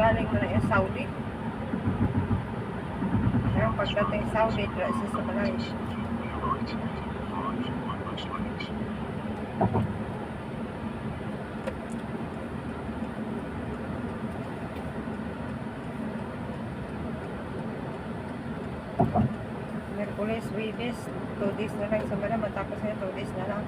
galing na yung Saudi. Pero pagdating Saudi, dra siya sa Malaysia. Merkulis, Wibis, 2 days na lang sa Manila, matapos na 2 days na lang.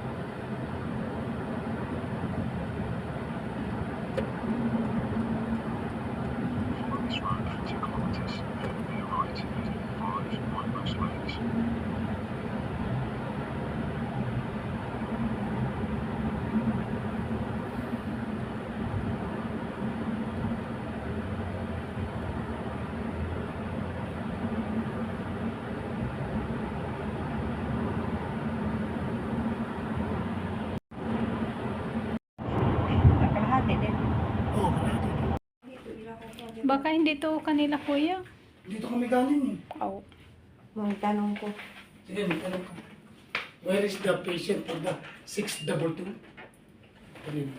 Nakalahati din. Oo, malaki. Baka hindi to kanila kuya. Dito kami galing eh. Oh. Mga tanong ko. Sige, magtanong ka. Where is the patient for the 622? Ayun.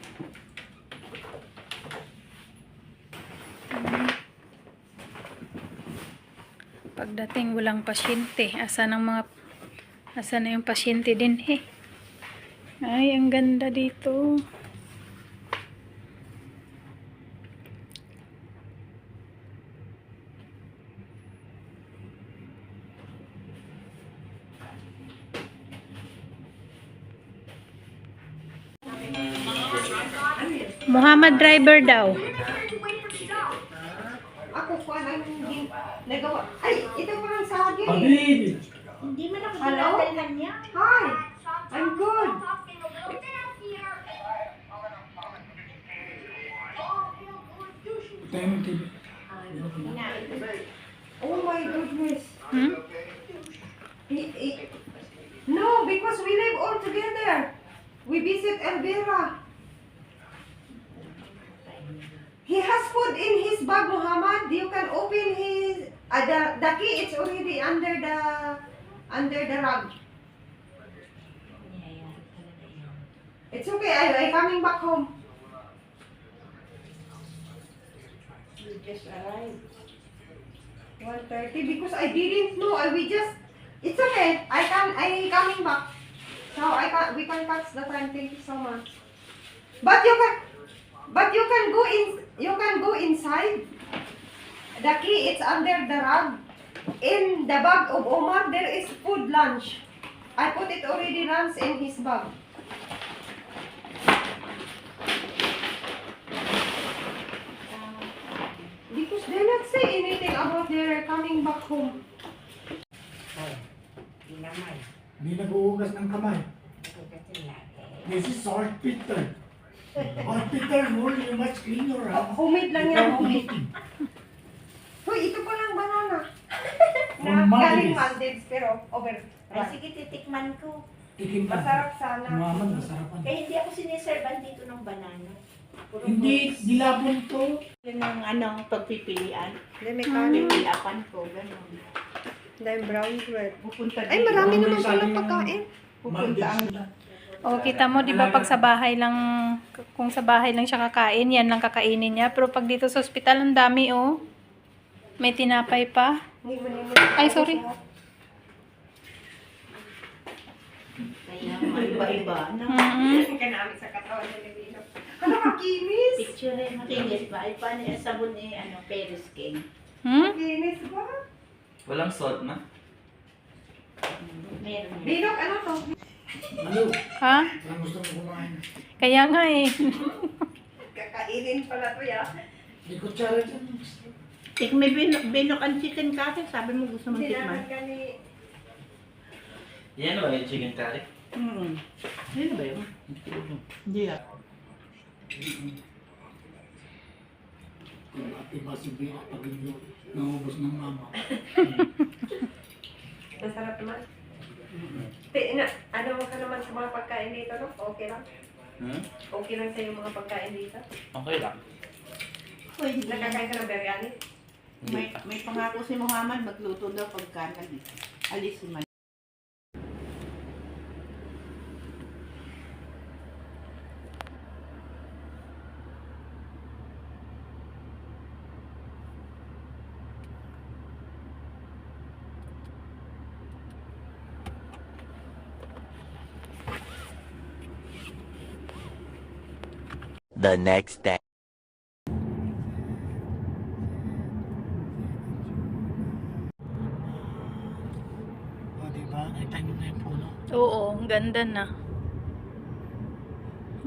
Pagdating walang pasyente. Asa ng mga asa na yung pasyente din eh. Ay, ang ganda dito. Muhammad driver daw. Ako po ang hindi nagawa. Ay, ito pa lang sa akin. Habib! Hindi man ako Hello? dinadalhan niya. Hi! I'm good. TV. Oh my goodness. Hmm? No, because we live all together. We visit Elvira. He has food in his bag, Muhammad. You can open his uh, the, the key. It's already under the under the rug. It's okay. I I coming back home. We just arrived. 1:30 because I didn't know. I we just. It's okay. I can. I coming back. So I can. We can catch the time. Thank you so much. But you can. But you can go in. You can go inside. The key it's under the rug. In the bag of Omar there is food lunch. I put it already runs in his bag. Because they not say anything about their coming back home. Hindi nag-uugas ng kamay. This is saltpeter. Saltpeter will be much cleaner, Oh, ha? homemade lang yan, homemade. Hoy, ito pa lang banana. na galing Maldives. Maldives, pero over. Ay, sige, titikman ko. Tikim. Masarap sana. Muhammad, masarapan. Kaya hindi ako siniservan dito ng banana. Puro Hindi, fruits. dilabon to. Yun ang ano, pagpipilian. Hindi, may kanin. Pipiliapan ko, gano'n. Dahil brown bread. Pupunta Ay, marami naman palang pagkain. Pupunta ang... O, kita mo, di ba pag sa bahay lang, kung sa bahay lang siya kakain, yan lang kakainin niya. Pero pag dito sa ospital, ang dami, oh. May tinapay pa. Ay, sorry. Ano? Mm-mm. Kanami sa katawan ni Levino. Ano ka, kinis? Picture eh, makinis ba? Ay, paano yung sabon ni ano, Paris King? Hmm? Kinis ba? Walang salt na? Meron. Binok, ano to? Ano? Ha? Parang gusto mo kumain. Kaya nga eh. Kakainin pala to, ya. May kutsara dyan. Tik, may binok, binok ang chicken curry. Sabi mo gusto mong Hindi tikman. kani. Yan o, yung chicken curry. Hmm. Yun ba yun? Hindi ah. Kung ate ba si Bea pag yung naubos ng mama. Masarap naman. Te, na, ano ka naman sa mga pagkain dito, no? Okay lang? Hmm? Okay lang sa'yo mga pagkain dito? Okay lang. Pwede na. Nakakain ka ng biryani? May, may pangako si Muhammad magluto daw pagka nag alis si Man. The next day. O, di ba? Naitanim na yung puno. Oo, ang ganda na.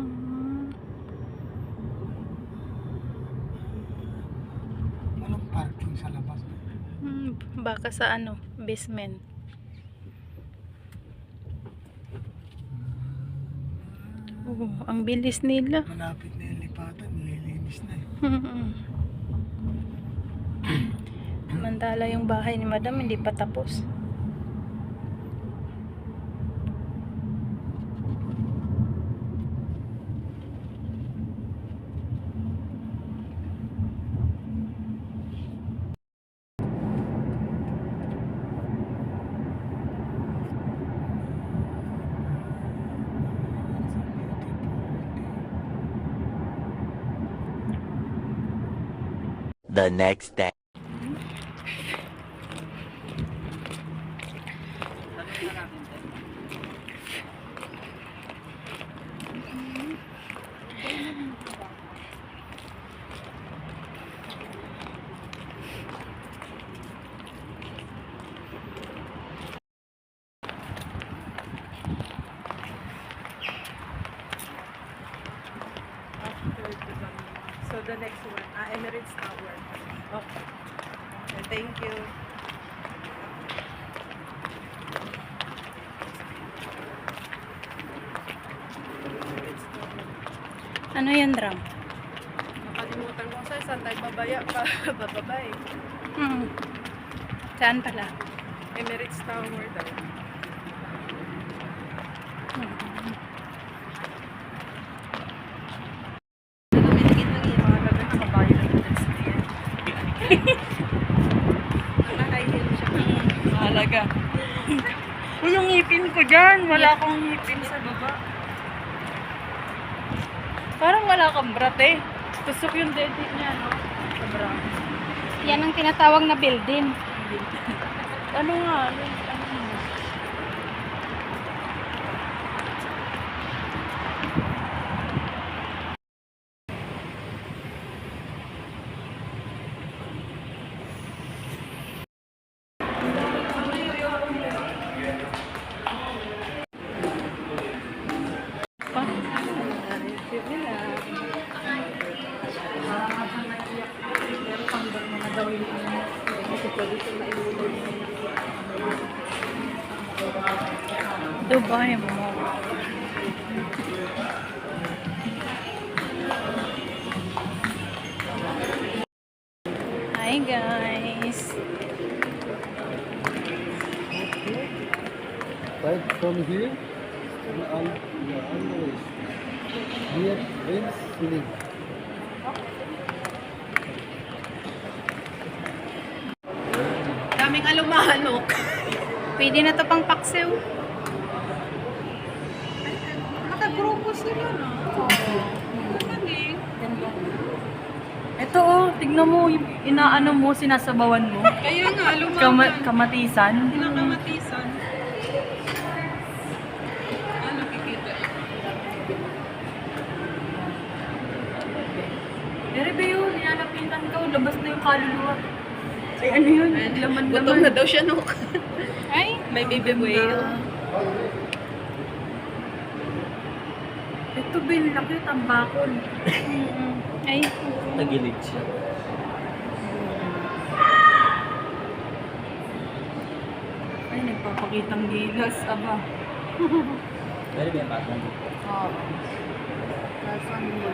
Hmm. Walang parking sa labas. Hmm, baka sa ano, basement. Oo, ang bilis nila. Malapit na yung lipatan, nililinis na eh. Mantala yung bahay ni madam, hindi pa tapos. The next day. So the next one. Okay. Thank you. Ano yan, Dram? Nakalimutan ko sa saan tayo babaya pa bababa eh. Hmm. Saan pala? Emirates Tower daw. Pinamigit lang yung mga gabi nakabayo ng hotel sa yan. Naka-high siya. Mahalaga. Uy, yung ngipin ko dyan. Wala akong ngipin sa baba. Parang wala kang brat eh. Tusok yung dede niya, no? Sa bra. Yan ang tinatawag na building. ano nga? Ano, Dubai mo. Hi guys. Right from here, and waist. Here, rain, ceiling. Daming alumanok. Pwede na to pang paksiw. Nakagrupo sila no? Galing. Ito oh, tignan mo, yung inaano mo, sinasabawan mo. Kaya nga, alumanok. Kama- kamatisan. Pinakamatisan. Ano kikita yun? Pero ba yun, nilalapitan ka, labas na yung kaluluwa. Ay, ano yun? Laman Gutom na daw siya, no? Ay, May baby whale. Ito, Bill, laki tambakol. ay. Nagilid siya. Ay, nagpapakitang gilas, aba. Pwede ba yung batang? Oo. Kasan mo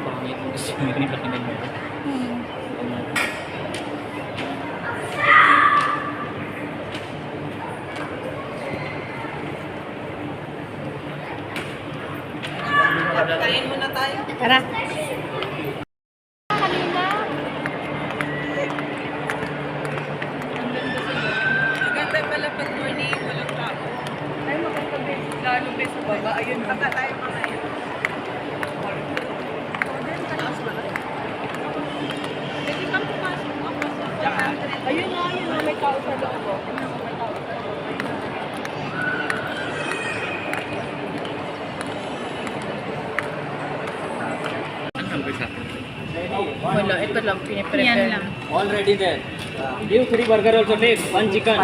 Pangit yung rin pakinig mo. Hmm. Muna Wala, ito lang, piniprepare. Yan lang. Already there. Give three burger also take. One chicken.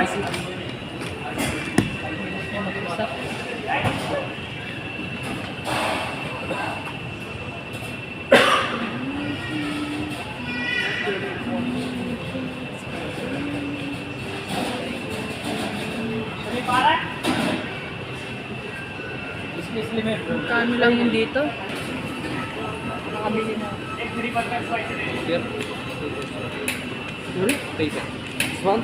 Kano lang yun dito? Here. Sorry? Take it. This one?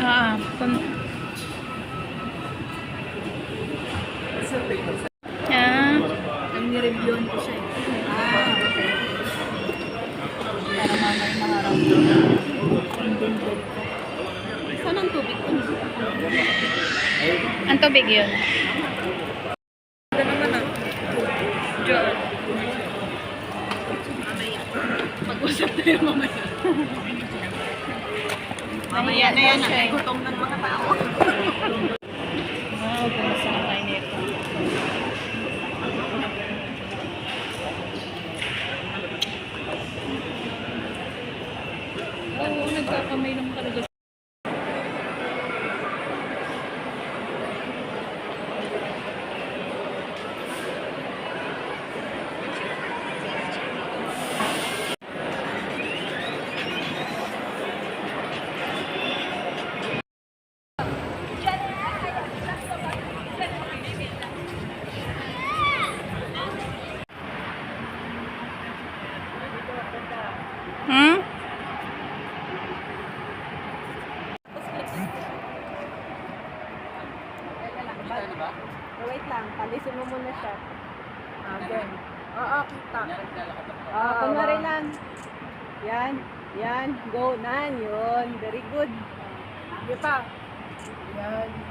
Ah, Mag-usap tayo mamaya. Mamaya na yan. Ang gutom ng mga tao. Wow, kumusta na tayo nito. Oo, nagkakamay lang talaga Wait lang. Palisin mo muna siya. Ah, then. Oo, kita. Ah, kunwari lang. Yan. Yan. Go. Nan. Yun. Very good. Sige pa. Yan.